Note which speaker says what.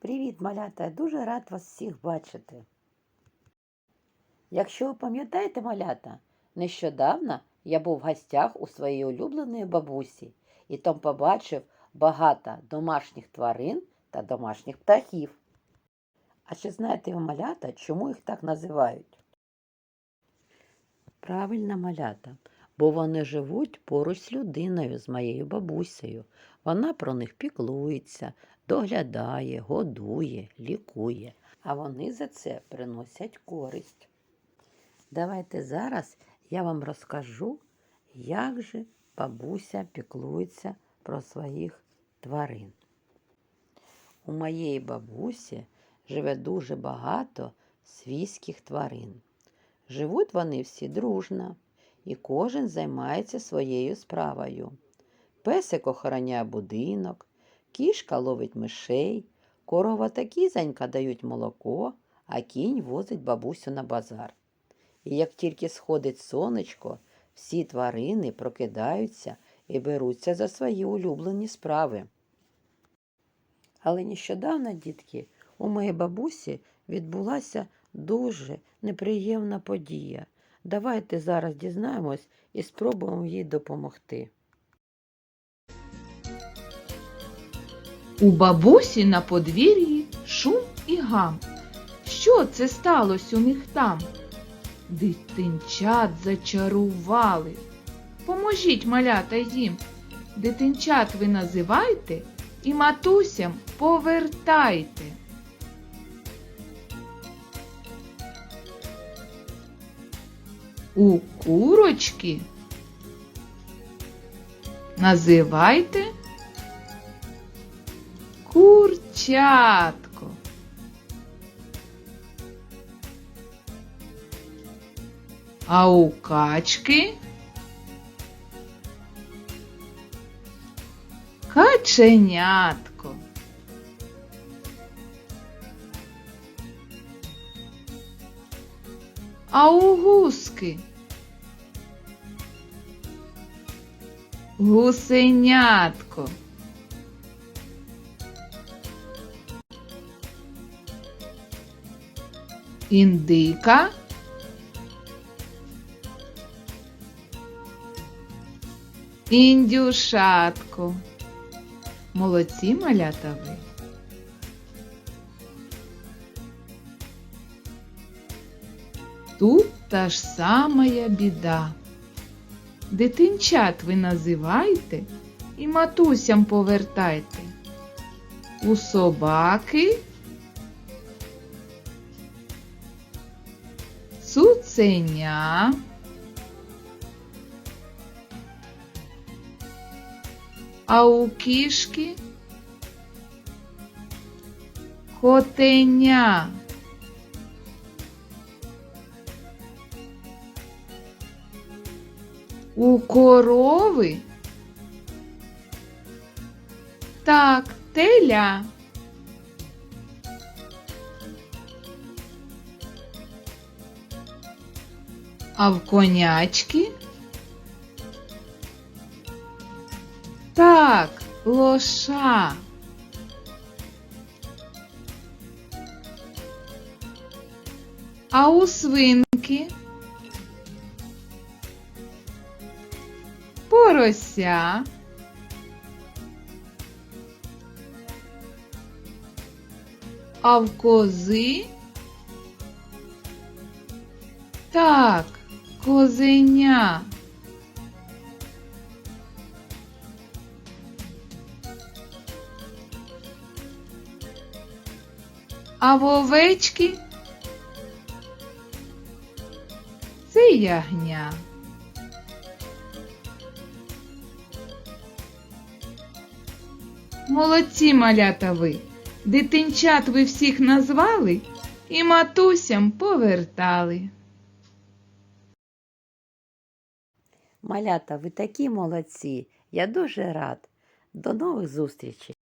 Speaker 1: Привіт, малята! Я дуже рад вас всіх бачити. Якщо ви пам'ятаєте, малята, нещодавно я був в гостях у своєї улюбленої бабусі і там побачив багато домашніх тварин та домашніх птахів. А чи знаєте ви, малята, чому їх так називають? Правильно, малята, бо вони живуть поруч з людиною, з моєю бабусею. Вона про них піклується, доглядає, годує, лікує, а вони за це приносять користь. Давайте зараз я вам розкажу, як же бабуся піклується про своїх тварин. У моєї бабусі живе дуже багато свійських тварин. Живуть вони всі дружно, і кожен займається своєю справою. Песик охороняє будинок, кішка ловить мишей, корова та кізонька дають молоко, а кінь возить бабусю на базар. І як тільки сходить сонечко, всі тварини прокидаються і беруться за свої улюблені справи. Але нещодавно, дітки, у моєї бабусі відбулася дуже неприємна подія. Давайте зараз дізнаємось і спробуємо їй допомогти.
Speaker 2: У бабусі на подвір'ї шум і гам. Що це сталося у них там? Дитинчат зачарували. Поможіть малята їм. Дитинчат ви називайте і матусям повертайте. У курочки називайте Курчатко. А у качки каченятко. У гуски гусенятко. індика, індюшатко. Молодці малята ви. Тут та ж самая біда. Дитинчат ви називайте і матусям повертайте. У собаки цуценя, а у кішки котеня. У корови так, теля. А в конячки? Так, лоша. А у свинки? Порося. А в кози? Так, козеня. А в овечки це ягня. Молодці малята ви. Дитинчат ви всіх назвали і матусям повертали.
Speaker 1: Малята, ви такі молодці. Я дуже рад. До нових зустрічей!